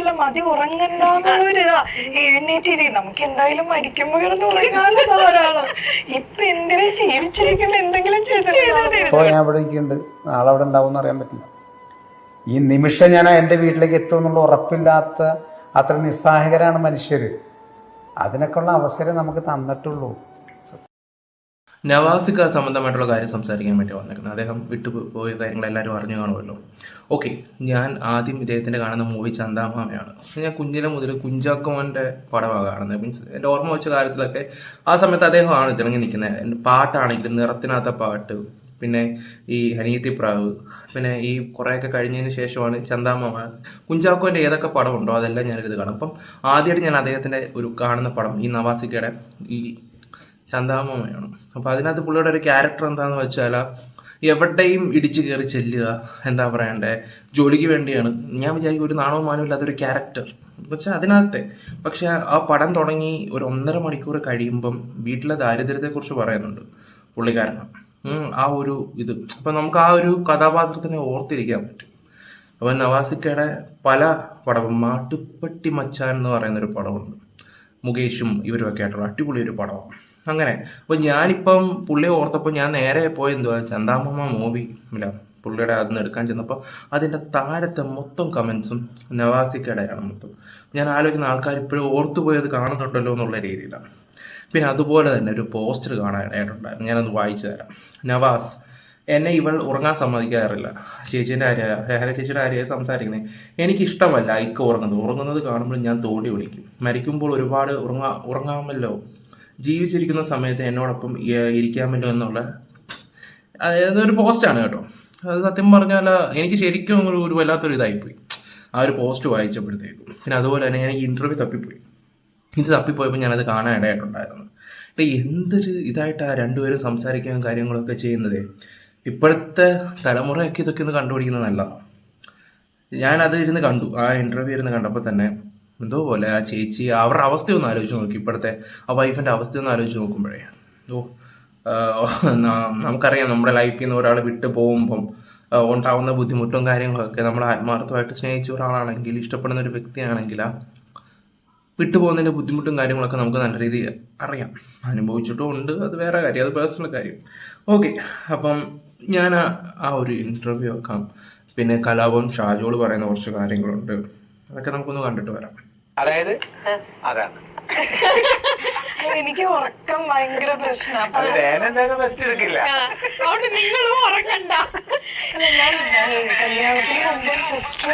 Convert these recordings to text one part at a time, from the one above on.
ഇല്ല മതി ഉറങ്ങണ്ടെന്നുള്ളൊരിതാ എഴുന്നേറ്റിരി നമുക്ക് എന്തായാലും മരിക്കുമ്പോ കിടന്ന് ഉറങ്ങാനുള്ള ധാരാളം. ഇപ്പൊ എന്തിനാ ജീവിച്ചിരിക്കുമ്പോ എന്തെങ്കിലും ചെയ്തിട്ടുണ്ട് ഞാൻ അവിടെ ഇരിക്കുന്നുണ്ട്. നാളെ അവിടെ ഉണ്ടാവും അറിയാൻ പറ്റില്ല. ഈ നിമിഷം ഞാൻ എന്റെ വീട്ടിലേക്ക് എത്തുമെന്നുള്ള ഉറപ്പില്ലാത്ത അത്ര നിസ്സഹായകരാണ് മനുഷ്യർ അതിനൊക്കെയുള്ള അവസരം നമുക്ക് തന്നിട്ടുള്ളൂ. നവാസിക സംബന്ധമായിട്ടുള്ള കാര്യം സംസാരിക്കാൻ വേണ്ടി വന്നിരിക്കുന്നത് അദ്ദേഹം വിട്ടു പോയ. കാര്യങ്ങൾ എല്ലാവരും അറിഞ്ഞു കാണുമല്ലോ. ഓക്കെ ഞാൻ ആദ്യം ഇദ്ദേഹത്തിന്റെ കാണുന്ന മൂവി ചന്താമാമയാണ് ഞാൻ കുഞ്ഞിലെ മുതൽ കുഞ്ചാക്കോന്റെ പടമാണ് കാണുന്നത്. മീൻസ് എന്റെ ഓർമ്മ വെച്ച കാര്യത്തിലൊക്കെ ആ സമയത്ത് അദ്ദേഹമാണ് തിളങ്ങി നിൽക്കുന്നത്. പാട്ടാണെങ്കിലും നിറത്തിനകത്ത പാട്ട്. പിന്നെ ഈ ഹനീത്തി പ്രാവ്. പിന്നെ ഈ കുറേയൊക്കെ കഴിഞ്ഞതിന് ശേഷമാണ് ചന്താമാമ കുഞ്ചാക്കോന്റെ ഏതൊക്കെ പടമുണ്ടോ അതെല്ലാം ഞാനിത് കാണും. അപ്പം ആദ്യമായിട്ട് ഞാൻ അദ്ദേഹത്തിന്റെ ഒരു കാണുന്ന പടം ഈ നവാസിക്കയുടെ ഈ ചന്താമയാണ് അപ്പോൾ അതിനകത്ത് പുള്ളിയുടെ ഒരു ക്യാരക്ടർ എന്താണെന്ന് വെച്ചാൽ എവിടെയും ഇടിച്ചു കയറി ചെല്ലുക എന്താ പറയണ്ടേ? ജോലിക്ക് വേണ്ടിയാണ്. ഞാൻ വിചാരിക്കും ഒരു നാണവും മാനവും ഇല്ലാത്തൊരു ക്യാരക്ടർ പക്ഷെ അതിനകത്തെ. പക്ഷെ ആ പടം തുടങ്ങി ഒരു ഒന്നര മണിക്കൂർ കഴിയുമ്പം വീട്ടിലെ ദാരിദ്ര്യത്തെക്കുറിച്ച് പറയുന്നുണ്ട് പുള്ളിക്കാരനം. ആ ഒരു ഇത്. അപ്പം നമുക്ക് ആ ഒരു കഥാപാത്രത്തിനെ ഓർത്തിരിക്കാൻ പറ്റും. അപ്പം നവാസിക്കയുടെ പല പടവും മാട്ടുപ്പെട്ടി മച്ചാൻ എന്ന് പറയുന്നൊരു പടമുണ്ട്. മുകേഷും ഇവരുമൊക്കെ ആയിട്ടുള്ള അടിപൊളി ഒരു പടമാണ്. അങ്ങനെ. അപ്പോൾ ഞാനിപ്പം പുള്ളിയെ ഓർത്തപ്പോൾ ഞാൻ നേരെ പോയി എന്തുവാ ചന്താമ്മ മൂവി ഇല്ല പുള്ളിയുടെ അതിൽ നിന്ന് എടുക്കാൻ ചെന്നപ്പോൾ അതിന്റെ താഴത്തെ മൊത്തം കമൻസും നവാസിക്കയുടെയാണ് മൊത്തം. ഞാൻ ആലോചിക്കുന്ന ആൾക്കാർ ഇപ്പോഴും ഓർത്തു പോയത് കാണുന്നുണ്ടല്ലോ എന്നുള്ള രീതിയിലാണ്. പിന്നെ അതുപോലെ തന്നെ ഒരു പോസ്റ്റർ കാണാനായിട്ടുണ്ടായിരുന്നു. ഞാനത് വായിച്ചു തരാം. നവാസ് എന്നെ ഇവൾ ഉറങ്ങാൻ സമ്മതിക്കാറില്ല. ചേച്ചീന്റെ ആര്യ രഹര ചേച്ചിയുടെ ആര്യ സംസാരിക്കുന്നത് എനിക്കിഷ്ടമല്ല ഐക്ക് ഉറങ്ങുന്നത്. ഉറങ്ങുന്നത് കാണുമ്പോൾ ഞാൻ തോണ്ടി വിളിക്കും. മരിക്കുമ്പോൾ ഒരുപാട് ഉറങ്ങാ ഉറങ്ങാമല്ലോ. ജീവിച്ചിരിക്കുന്ന സമയത്ത് എന്നോടൊപ്പം ഇരിക്കാൻ ഇരിക്കാമല്ലോ എന്നുള്ള അതൊരു പോസ്റ്റാണ് കേട്ടോ. അത് സത്യം പറഞ്ഞാൽ എനിക്ക് ശരിക്കും ഒരു ഒരു വല്ലാത്തൊരു ഇതായിപ്പോയി. ആ ഒരു പോസ്റ്റ് വായിച്ചപ്പോഴത്തേക്കും. പിന്നെ അതുപോലെ തന്നെ ഞാൻ ഇന്റർവ്യൂ തപ്പിപ്പോയി. ഇത് തപ്പിപ്പോയപ്പോൾ ഞാനത് കാണാൻ ഇടയായിട്ടുണ്ടായിരുന്നു. അപ്പം എന്തൊരു ഇതായിട്ടാണ് രണ്ടുപേരും സംസാരിക്കുകയും കാര്യങ്ങളൊക്കെ ചെയ്യുന്നത്? ഇപ്പോഴത്തെ തലമുറയൊക്കെ ഇതൊക്കെ ഒന്ന് കണ്ടുപിടിക്കുന്നത് നല്ലതാണ് ഞാനത് ഇരുന്ന് കണ്ടു. ആ ഇന്റർവ്യൂ ഇരുന്ന് കണ്ടപ്പോൾ തന്നെ എന്തോ പോലെ ആ ചേച്ചി അവരുടെ അവസ്ഥ ഒന്ന് ആലോചിച്ച് നോക്കി. ഇപ്പോഴത്തെ ആ വൈഫിന്റെ അവസ്ഥ ഒന്ന് ആലോചിച്ച് നോക്കുമ്പോഴേ. ഓ നമുക്കറിയാം നമ്മുടെ ലൈഫിൽ നിന്ന് ഒരാൾ വിട്ട് പോകുമ്പം ഉണ്ടാവുന്ന ബുദ്ധിമുട്ടും കാര്യങ്ങളൊക്കെ നമ്മൾ ആത്മാർത്ഥമായിട്ട് സ്നേഹിച്ച ഒരാളാണെങ്കിൽ ഇഷ്ടപ്പെടുന്ന ഒരു വ്യക്തിയാണെങ്കിൽ ആ വിട്ടുപോകുന്നതിന്റെ ബുദ്ധിമുട്ടും കാര്യങ്ങളൊക്കെ നമുക്ക് നല്ല രീതിയിൽ അറിയാം. അനുഭവിച്ചിട്ടും ഉണ്ട് അത് വേറെ കാര്യം അത് പേഴ്സണൽ കാര്യം. ഓക്കെ അപ്പം ഞാൻ ആ- ഒരു ഇന്റർവ്യൂ ഒക്കെ പിന്നെ കലാപം ഷാജോൾ പറയുന്ന കുറച്ച് കാര്യങ്ങളുണ്ട്. അതൊക്കെ നമുക്കൊന്ന് കണ്ടിട്ട് വരാം. അതായത് അതാണ്. എനിക്ക് ഉറക്കം ഭയങ്കര പ്രശ്നമാണ് അപ്പൊ വേനൽ എന്തായാലും റെസ്റ്റ് എടുക്കില്ല. അതുകൊണ്ട് നിങ്ങളും ഏ, കല്യാണത്തിന് മുമ്പ് സിസ്റ്റർ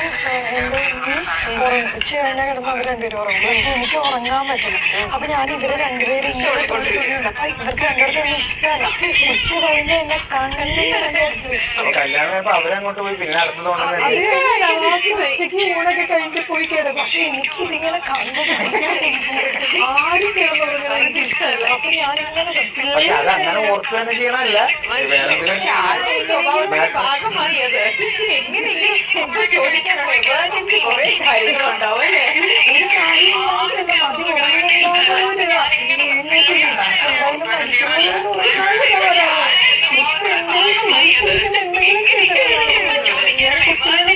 എന്റെ ഉമ്മയും ഉച്ച കഴിഞ്ഞാൽ കിടന്ന് അവർ രണ്ടുപേരും ഉറങ്ങും. പക്ഷെ എനിക്ക് ഉറങ്ങാൻ പറ്റില്ല. അപ്പൊ ഞാൻ ഇവരെ രണ്ടുപേരും ഇങ്ങനെ കൊണ്ടുപോയിട്ടുണ്ട് അപ്പൊ ഇവർക്ക് രണ്ടുപേർക്കും എന്നെ ഇഷ്ടമല്ല. ഉച്ച കഴിഞ്ഞ് എന്നെ രാത്രി ഉച്ചയ്ക്ക് ഊണൊക്കെ കഴിഞ്ഞിട്ട് പോയി കിടക്കും പക്ഷെ എനിക്ക് ഇതിങ്ങനെ കണ്ടു ഭയങ്കര ടെൻഷൻ ആരും കിടന്നുറങ്ങാൻ എനിക്ക് ഇഷ്ടമല്ല. അപ്പൊ ഞാനിങ്ങനെ ആളുടെ സ്വഭാവത്തിന്റെ ഭാഗമായി അത്. എങ്ങനെയെങ്കിലും നമുക്ക് ചോദിക്കാനുള്ള എമർജൻസി കുറെ കാര്യങ്ങളുണ്ടാവും അല്ലേ. ഇപ്പൊ കുട്ടികളും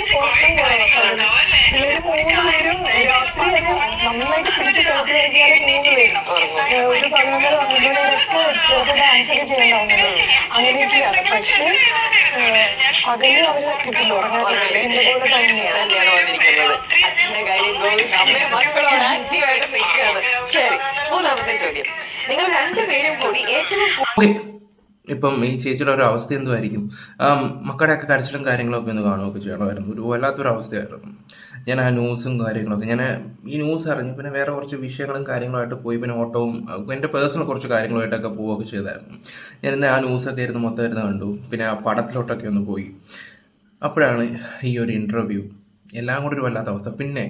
നന്നായിട്ട് പിടിച്ച് ഒരു പതിനൊന്നര പന്ത്രണ്ടരൊക്കെ ചിലപ്പോൾ ഡാൻസ് ഒക്കെ ചെയ്യണ്ടാവുന്നത് അങ്ങനെയൊക്കെയാണ് പക്ഷെ പകൽ അവർ കിട്ടില്ല ഉറങ്ങാൻ എന്റെ കൂടെ തന്നെയാണ് അച്ഛന്റെ കാര്യം അമ്മയും മക്കളോട് ആക്റ്റീവായിട്ട് നിൽക്കുകയാണ് ശരി മൂന്നാമത്തെ ചോദ്യം. നിങ്ങൾ രണ്ടുപേരും കൂടി ഏറ്റവും ഇപ്പം ഈ ചേച്ചിയുടെ ഒരു അവസ്ഥ എന്തുമായിരിക്കും മക്കളുടെയൊക്കെ കരച്ചിലും കാര്യങ്ങളൊക്കെ ഒന്ന് കാണുകയൊക്കെ ചെയ്യണമായിരുന്നു. ഒരു വല്ലാത്തൊരു അവസ്ഥയായിരുന്നു ഞാൻ ആ ന്യൂസും കാര്യങ്ങളൊക്കെ ഞാൻ ഈ ന്യൂസ് അറിഞ്ഞു പിന്നെ വേറെ കുറച്ച് വിഷയങ്ങളും കാര്യങ്ങളുമായിട്ട് പോയി പിന്നെ ഓട്ടവും എന്റെ പേഴ്സണൽ കുറച്ച് കാര്യങ്ങളുമായിട്ടൊക്കെ പോവുകയൊക്കെ ചെയ്തായിരുന്നു. ഞാൻ ഇന്ന് ആ ന്യൂസൊക്കെ ഇരുന്ന് മൊത്തം ഇരുന്ന് കണ്ടു. പിന്നെ ആ പടത്തിലോട്ടൊക്കെ ഒന്ന് പോയി. അപ്പോഴാണ് ഈ ഒരു ഇന്റർവ്യൂ. എല്ലാം കൂടി ഒരു വല്ലാത്ത അവസ്ഥ. പിന്നെ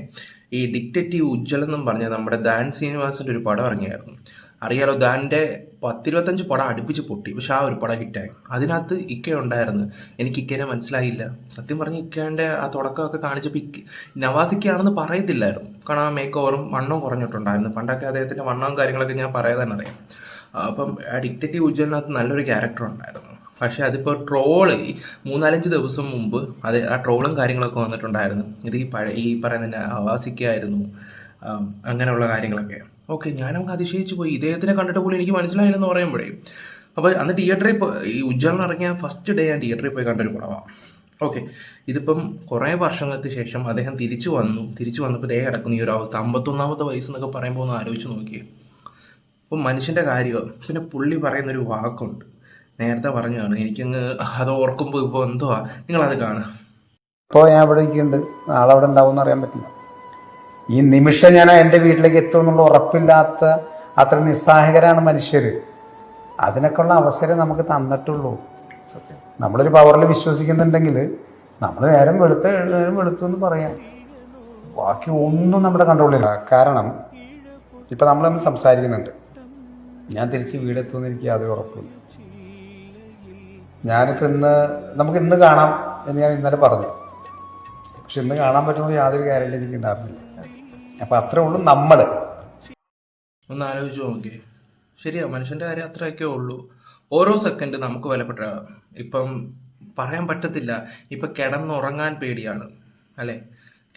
ഈ ഡിക്റ്റേറ്റീവ് ഉജ്ജ്വലെന്നും പറഞ്ഞ നമ്മുടെ ദാൻ ശ്രീനിവാസിന്റെ ഒരു പടം ഇറങ്ങിയായിരുന്നു. അറിയാലോ ദാന്റെ പത്തിരുപത്തഞ്ച് പടം അടുപ്പിച്ച് പൊട്ടി. പക്ഷെ ആ ഒരു പടം ഹിറ്റായി. അതിനകത്ത് ഇക്ക ഉണ്ടായിരുന്നു. എനിക്ക് ഇക്കേനെ മനസ്സിലായില്ല. സത്യം പറഞ്ഞ ഇക്കേന്റെ ആ തുടക്കമൊക്കെ കാണിച്ചപ്പോൾ ഇക്ക നവാസിക്കാണെന്ന് പറയത്തില്ലായിരുന്നു. കാരണം ആ മേക്ക് ഓവറും വണ്ണവും കുറഞ്ഞിട്ടുണ്ടായിരുന്നു. പണ്ടൊക്കെ അദ്ദേഹത്തിന്റെ വണ്ണവും കാര്യങ്ങളൊക്കെ ഞാൻ പറയാതെ അറിയാം. അപ്പം ഡിക്റ്റേറ്റീവ് ഉജ്ജ്വലിനകത്ത് നല്ലൊരു ക്യാരക്ടർ ഉണ്ടായിരുന്നു. പക്ഷേ അതിപ്പോൾ ട്രോൾ മൂന്നാലഞ്ച് ദിവസം മുമ്പ് അത് ആ ട്രോളും കാര്യങ്ങളൊക്കെ വന്നിട്ടുണ്ടായിരുന്നു. ഇത് ഈ പഴയ ഈ പറയുന്ന ആവാസിക്കായിരുന്നു അങ്ങനെയുള്ള കാര്യങ്ങളൊക്കെ. ഓക്കെ ഞാനങ്ങ് അതിശയിച്ച് പോയി. ഇദ്ദേഹത്തിനെ കണ്ടിട്ട് പോലും എനിക്ക് മനസ്സിലായില്ലെന്ന് പറയുമ്പോഴേ. അപ്പോൾ അന്ന് തിയേറ്ററിൽ ഈ ഉജ്ജ്വലം ഇറങ്ങിയ ഫസ്റ്റ് ഡേ ഞാൻ തിയേറ്ററിൽ പോയി കണ്ടൊരു പടമാണ് ഓക്കെ ഇതിപ്പം കുറേ വർഷങ്ങൾക്ക് ശേഷം അദ്ദേഹം തിരിച്ചു വന്നു. തിരിച്ചു വന്നപ്പോൾ ദേ കിടക്കുന്ന. ഈ ഒരു അവസ്ഥ. അമ്പത്തൊന്നാമത്തെ വയസ്സെന്നൊക്കെ പറയുമ്പോൾ ഒന്ന് ആലോചിച്ച് നോക്കിയേ. അപ്പം മനുഷ്യന്റെ കാര്യമോ പിന്നെ പുള്ളി പറയുന്നൊരു വാക്കുണ്ട്. നേരത്തെ പറഞ്ഞതാണ് എനിക്കങ്ങ് അത് ഓർക്കുമ്പോൾ ഇപ്പോൾ എന്തുവാ നിങ്ങളത് കാണുക. ഇപ്പോൾ ഞാൻ ഇവിടെ ഇരിക്കുന്നുണ്ട്? നാളെ അവിടെ ഉണ്ടാവും എന്ന് അറിയാൻ പറ്റില്ല. ഈ നിമിഷം ഞാൻ എന്റെ വീട്ടിലേക്ക് എത്തും എന്നുള്ള ഉറപ്പില്ലാത്ത അത്ര നിസ്സഹായകരാണ് മനുഷ്യർ. അതിനൊക്കെയുള്ള അവസരം നമുക്ക് തന്നിട്ടുള്ളൂ. സത്യം. നമ്മളൊരു പവറിൽ വിശ്വസിക്കുന്നുണ്ടെങ്കിൽ നമ്മൾ നേരം വെളുത്ത് നേരം വെളുത്തു എന്ന് പറയാം. ബാക്കി ഒന്നും നമ്മുടെ കൺട്രോളില്ല കാരണം ഇപ്പം നമ്മൾ തമ്മിൽ സംസാരിക്കുന്നുണ്ട്. ഞാൻ തിരിച്ച് വീടെത്തുമെന്ന് എനിക്ക് യാതൊരു ഉറപ്പില്ല ഞാനിപ്പോൾ ഇന്ന് നമുക്ക് ഇന്ന് കാണാം എന്ന് ഞാൻ ഇന്നലെ പറഞ്ഞു. പക്ഷെ ഇന്ന് കാണാൻ പറ്റുമ്പോൾ യാതൊരു കാര്യമില്ല എനിക്ക് ഉണ്ടായിരുന്നില്ല അപ്പൊ അത്രേ ഉള്ളൂ നമ്മൾ. ഒന്ന് ആലോചിച്ച് നോക്കി ശരിയാ മനുഷ്യന്റെ കാര്യം അത്രയൊക്കെ ഉള്ളൂ. ഓരോ സെക്കൻഡ് നമുക്ക് വിലപ്പെട്ട ഇപ്പം പറയാൻ പറ്റത്തില്ല. ഇപ്പം കിടന്നുറങ്ങാൻ പേടിയാണ് അല്ലേ?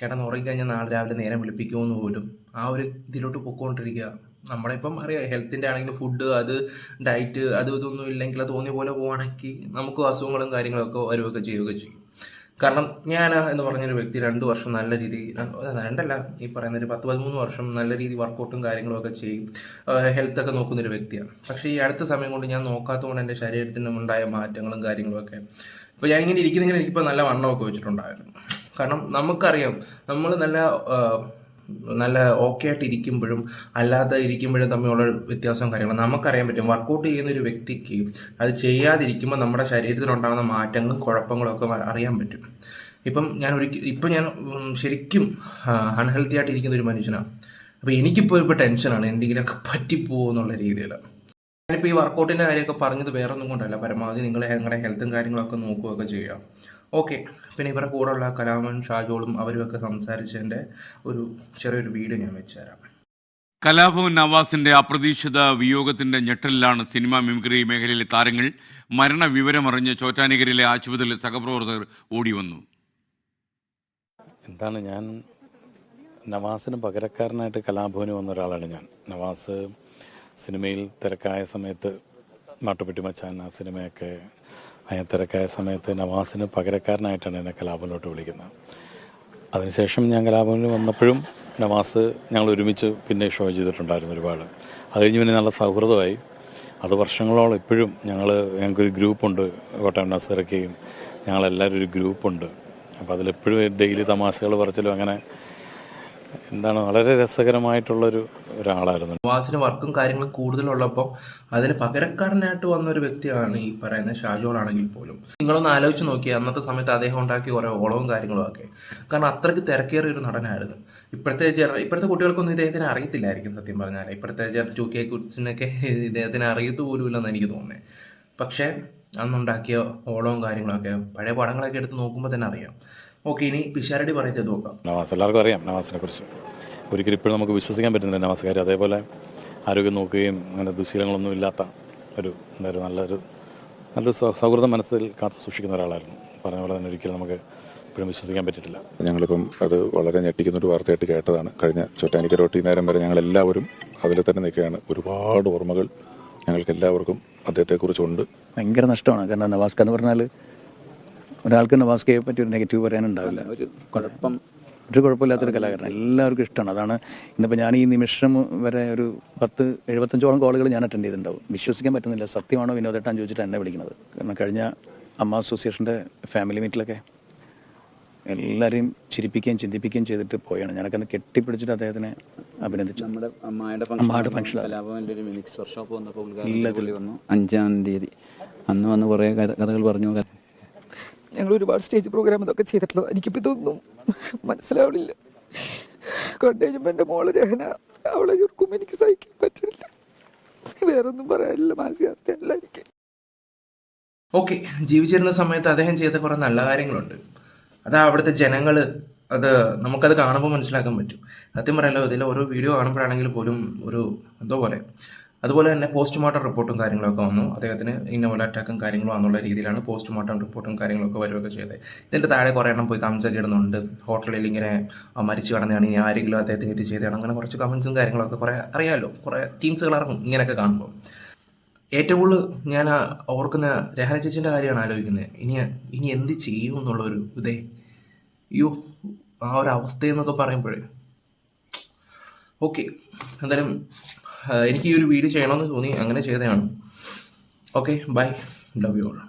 കിടന്നുറങ്ങിക്കഴിഞ്ഞാൽ നാളെ രാവിലെ നേരം വിളിപ്പിക്കുമെന്ന് പോലും ആ ഒരു ഇതിലോട്ട് പൊക്കോണ്ടിരിക്കുക. നമ്മുടെ ഇപ്പം അറിയാം ഹെൽത്തിന്റെ ആണെങ്കിലും ഫുഡ് അത് ഡയറ്റ് അത് ഇതൊന്നും ഇല്ലെങ്കിൽ തോന്നിയ പോലെ പോകുകയാണെങ്കിൽ നമുക്ക് അസുഖങ്ങളും കാര്യങ്ങളൊക്കെ വരുവൊക്കെ ചെയ്യുകയൊക്കെ ചെയ്യും. കാരണം ഞാൻ എന്ന് പറഞ്ഞൊരു വ്യക്തി രണ്ട് വർഷം നല്ല രീതിയിൽ രണ്ടല്ല ഈ പറയുന്ന ഒരു പത്ത് പതിമൂന്ന് വർഷം നല്ല രീതിയിൽ വർക്കൗട്ടും കാര്യങ്ങളും ഒക്കെ ചെയ്യും. ഹെൽത്ത് ഒക്കെ നോക്കുന്നൊരു വ്യക്തിയാണ്. പക്ഷേ ഈ അടുത്ത സമയം കൊണ്ട് ഞാൻ നോക്കാത്തതുകൊണ്ട് എന്റെ ശരീരത്തിനും ഉണ്ടായ മാറ്റങ്ങളും കാര്യങ്ങളൊക്കെ. ഇപ്പോൾ ഞാൻ ഇങ്ങനെ ഇരിക്കുന്നെങ്കിൽ എനിക്കിപ്പോൾ നല്ല വണ്ണമൊക്കെ വെച്ചിട്ടുണ്ടായിരുന്നു. കാരണം നമുക്കറിയാം നമ്മൾ നല്ല നല്ല ഓക്കെ ആയിട്ട് ഇരിക്കുമ്പോഴും അല്ലാതെ ഇരിക്കുമ്പോഴും തമ്മിലുള്ള വ്യത്യാസം കാര്യങ്ങളും നമുക്കറിയാൻ പറ്റും. വർക്കൗട്ട് ചെയ്യുന്ന ഒരു വ്യക്തിക്ക് അത് ചെയ്യാതിരിക്കുമ്പോൾ നമ്മുടെ ശരീരത്തിലുണ്ടാകുന്ന മാറ്റങ്ങളും കുഴപ്പങ്ങളും ഒക്കെ അറിയാൻ പറ്റും. ഇപ്പം ഞാൻ ഒരിക്കൽ ഇപ്പം ഞാൻ ശരിക്കും അൺഹെൽത്തി ആയിട്ട് ഇരിക്കുന്ന ഒരു മനുഷ്യനാണ്. അപ്പോൾ എനിക്കിപ്പോൾ ഇപ്പോൾ ടെൻഷനാണ് എന്തെങ്കിലുമൊക്കെ പറ്റിപ്പോകുമോ എന്നുള്ള രീതിയിൽ ഞാനിപ്പോൾ ഈ വർക്കൗട്ടിന്റെ കാര്യമൊക്കെ പറഞ്ഞത് വേറെ ഒന്നും കൊണ്ടല്ല. പരമാവധി നിങ്ങൾ നിങ്ങളുടെ ഹെൽത്തും കാര്യങ്ങളൊക്കെ നോക്കുകയൊക്കെ ചെയ്യുക ഓക്കെ. പിന്നെ ഇവരുടെ കൂടെയുള്ള കലാമൻ ഷാജോളും അവരുമൊക്കെ സംസാരിച്ചതിന്റെ ഒരു ചെറിയൊരു വീഡിയോ ഞാൻ വെച്ചുതരാം. കലാഭവൻ നവാസിന്റെ അപ്രതീക്ഷിത വിയോഗത്തിന്റെ ഞെട്ടലിലാണ് സിനിമാ മിമിക്രി മേഖലയിലെ താരങ്ങൾ മരണവിവരമറിഞ്ഞ് ചോറ്റാനിക്കരയിലെ ആശുപത്രിയിലെ സഹപ്രവർത്തകർ ഓടി വന്നു എന്താണ് ഞാൻ നവാസിന് പകരക്കാരനായിട്ട് കലാഭവന് വന്ന ഒരാളാണ് ഞാൻ. നവാസ് സിനിമയിൽ തിരക്കായ സമയത്ത് നാട്ടുപെട്ടി മച്ചാൻ ആ സിനിമയൊക്കെ അതിന് തിരക്കായ സമയത്ത് നവാസിന് പകരക്കാരനായിട്ടാണ് എന്നെ കലാഭവനിലോട്ട് വിളിക്കുന്നത്. അതിനുശേഷം ഞാൻ കലാഭവനിൽ വന്നപ്പോഴും നവാസ് ഞങ്ങൾ ഒരുമിച്ച് പിന്നെ ഷോ ചെയ്തിട്ടുണ്ടായിരുന്നു ഒരുപാട്. അത് കഴിഞ്ഞ് പിന്നെ നല്ല സൗഹൃദമായി. അത് വർഷങ്ങളോളം ഇപ്പോഴും ഞങ്ങൾ ഞങ്ങൾക്കൊരു ഗ്രൂപ്പുണ്ട് കോട്ടയം നസറയ്ക്കയും ഞങ്ങളെല്ലാവരും ഒരു ഗ്രൂപ്പുണ്ട്. അപ്പോൾ അതിലെപ്പോഴും ഡെയിലി തമാശകൾ പറച്ചിലും അങ്ങനെ എന്താണ് വളരെ രസകരമായിട്ടുള്ളൊരു ഒരാളായിരുന്നു. വാസിന് വർക്കും കാര്യങ്ങളും കൂടുതലുള്ളപ്പോൾ അതിന് പകരക്കാരനായിട്ട് വന്ന ഒരു വ്യക്തിയാണ് ഈ പറയുന്ന ഷാജോൾ ആണെങ്കിൽ പോലും. നിങ്ങളൊന്ന് ആലോചിച്ച് നോക്കിയാൽ അന്നത്തെ സമയത്ത് അദ്ദേഹം ഉണ്ടാക്കിയ കുറേ ഓളവും കാര്യങ്ങളും ഒക്കെ. കാരണം അത്രയ്ക്ക് തിരക്കേറിയ ഒരു നടനായിരുന്നു. ഇപ്പോഴത്തെ ചെറു ഇപ്പോഴത്തെ കുട്ടികൾക്കൊന്നും ഇദ്ദേഹത്തിന് അറിയത്തില്ലായിരിക്കും സത്യം പറഞ്ഞാൽ ഇപ്പോഴത്തെ ടു കെ കുറിച്ചിനൊക്കെ ഇദ്ദേഹത്തിന് അറിയത്തു പോലുമില്ലെന്ന് എനിക്ക് തോന്നുന്നത് പക്ഷേ അന്നുണ്ടാക്കിയ ഓളവും കാര്യങ്ങളൊക്കെ പഴയ പടങ്ങളൊക്കെ എടുത്ത് നോക്കുമ്പോൾ തന്നെ അറിയാം. ഓക്കെ ഇനി പിഷാരടി പറയുന്നത് നോക്കാം. നവാസ് എല്ലാവർക്കും അറിയാം നവാസിനെ കുറിച്ച്. ഒരിക്കലും ഇപ്പോഴും നമുക്ക് വിശ്വസിക്കാൻ പറ്റുന്നില്ല നവാസ് കാര്യം അതേപോലെ ആരോഗ്യം നോക്കുകയും അങ്ങനെ ദുശീലങ്ങളൊന്നും ഇല്ലാത്ത ഒരു എന്തായാലും ഒരു നല്ലൊരു നല്ലൊരു സൗഹൃദ മനസ്സിൽ കാത്തു സൂക്ഷിക്കുന്ന ഒരാളായിരുന്നു. പറഞ്ഞ പോലെ തന്നെ ഒരിക്കലും നമുക്ക് ഇപ്പോഴും വിശ്വസിക്കാൻ പറ്റിയിട്ടില്ല. ഞങ്ങളിപ്പം അത് വളരെ ഞെട്ടിക്കുന്ന ഒരു വാർത്തയായിട്ട് കേട്ടതാണ്. കഴിഞ്ഞ ചൊട്ടാനിക്കര ഒട്ടി നേരം വരെ ഞങ്ങൾ എല്ലാവരും അതിൽ തന്നെ നിൽക്കുകയാണ്. ഒരുപാട് ഓർമ്മകൾ ഞങ്ങൾക്ക് എല്ലാവർക്കും അദ്ദേഹത്തെക്കുറിച്ചുണ്ട്. ഭയങ്കര നഷ്ടമാണ്. കാരണം നവാസ്ക എന്ന് പറഞ്ഞാൽ ഒരാൾക്ക് നവാസ്കയെ പറ്റി ഒരു നെഗറ്റീവ് പറയാനുണ്ടാവില്ല. ഒരു കുഴപ്പം. ഒരു കുഴപ്പമില്ലാത്തൊരു കലാകാരൻ എല്ലാവർക്കും ഇഷ്ടമാണ്. അതാണ് ഇന്നിപ്പോൾ ഞാൻ ഈ നിമിഷം വരെ ഒരു പത്ത് എഴുപത്തഞ്ചോളം കോളുകൾ ഞാൻ അറ്റൻഡ് ചെയ്തിട്ടുണ്ടാവും. വിശ്വസിക്കാൻ പറ്റുന്നില്ല. സത്യമാണോ വിനോദേട്ടാൻ ചോദിച്ചിട്ട് എന്നെ വിളിക്കുന്നത്. കാരണം കഴിഞ്ഞ അമ്മ അസോസിയേഷന്റെ ഫാമിലി മീറ്റിലൊക്കെ എല്ലാവരെയും ചിരിപ്പിക്കുകയും ചിന്തിപ്പിക്കുകയും ചെയ്തിട്ട് പോയാണ്. ഞാനൊക്കെ അന്ന് കെട്ടിപ്പിടിച്ചിട്ട് അദ്ദേഹത്തിനെ അഭിനന്ദിച്ചു. നമ്മുടെ അമ്മയുടെ അമ്മയുടെ ഫംഗ്ഷൻ വർക്ക്ഷോപ്പ് വന്നപ്പോൾ അഞ്ചാം തീയതി. അന്ന് വന്ന് കുറേ കഥകൾ പറഞ്ഞു. ഞങ്ങൾ ഒരുപാട് സ്റ്റേജ് പ്രോഗ്രാം ഇതൊക്കെ ചെയ്തിട്ടുള്ളത്. എനിക്കിപ്പോൾ ഇതൊന്നും മനസ്സിലാവണില്ല. കണ്ടു കഴിഞ്ഞപ്പോൾ എന്റെ മോൾ രഹന അവളെ ഓർക്കുമ്പോൾ എനിക്ക് സഹിക്കാൻ പറ്റില്ല വേറൊന്നും പറയാനില്ല മാനസികാവസ്ഥയല്ല എനിക്ക്. ഓക്കെ ജീവിച്ചിരുന്ന സമയത്ത് അദ്ദേഹം ചെയ്ത കുറേ നല്ല കാര്യങ്ങളുണ്ട്. അത് അവിടുത്തെ ജനങ്ങൾ അത് നമുക്കത് കാണുമ്പോൾ മനസ്സിലാക്കാൻ പറ്റും. സത്യം പറയാലോ ഇതിൽ ഓരോ വീഡിയോ കാണുമ്പോഴാണെങ്കിൽ പോലും ഒരു എന്തോ പോലെ അതുപോലെ തന്നെ പോസ്റ്റ്മോർട്ടം റിപ്പോർട്ടും കാര്യങ്ങളൊക്കെ വന്നു. അദ്ദേഹത്തിന് ഇന്ന പോലെ അറ്റാക്കും കാര്യങ്ങളും എന്നുള്ള രീതിയിലാണ് പോസ്റ്റ്മോർട്ടം റിപ്പോർട്ടും കാര്യങ്ങളൊക്കെ വരികയൊക്കെ ചെയ്തത്. ഇതിന്റെ താഴെ കുറേ എണ്ണം പോയി കമൻസ് ഇടുന്നുണ്ട്. ഹോട്ടലിൽ ഇങ്ങനെ മരിച്ചു കിടന്നതാണ്. ഇനി ആരെങ്കിലും അദ്ദേഹത്തിന് ഇത് ചെയ്തതാണ്? അങ്ങനെ കുറച്ച് കമൻസും കാര്യങ്ങളൊക്കെ കുറേ അറിയാമല്ലോ കുറേ ടീംസുകൾ ഇറങ്ങും ഇങ്ങനെയൊക്കെ കാണുമ്പോൾ ഏറ്റവും കൂടുതൽ ഞാൻ ഓർക്കുന്ന രഹന ചേച്ചിന്റെ കാര്യമാണ് ആലോചിക്കുന്നത്. ഇനി ഇനി എന്ത് ചെയ്യും എന്നുള്ളൊരു ഇതേ. അയ്യോ ആ ഒരു അവസ്ഥയെന്നൊക്കെ പറയുമ്പോഴേ. ഓക്കെ. എന്തായാലും എനിക്ക് ഈ ഒരു വീഡിയോ ചെയ്യണമെന്ന് തോന്നി അങ്ങനെ ചെയ്തതാണ്. Okay bye love you all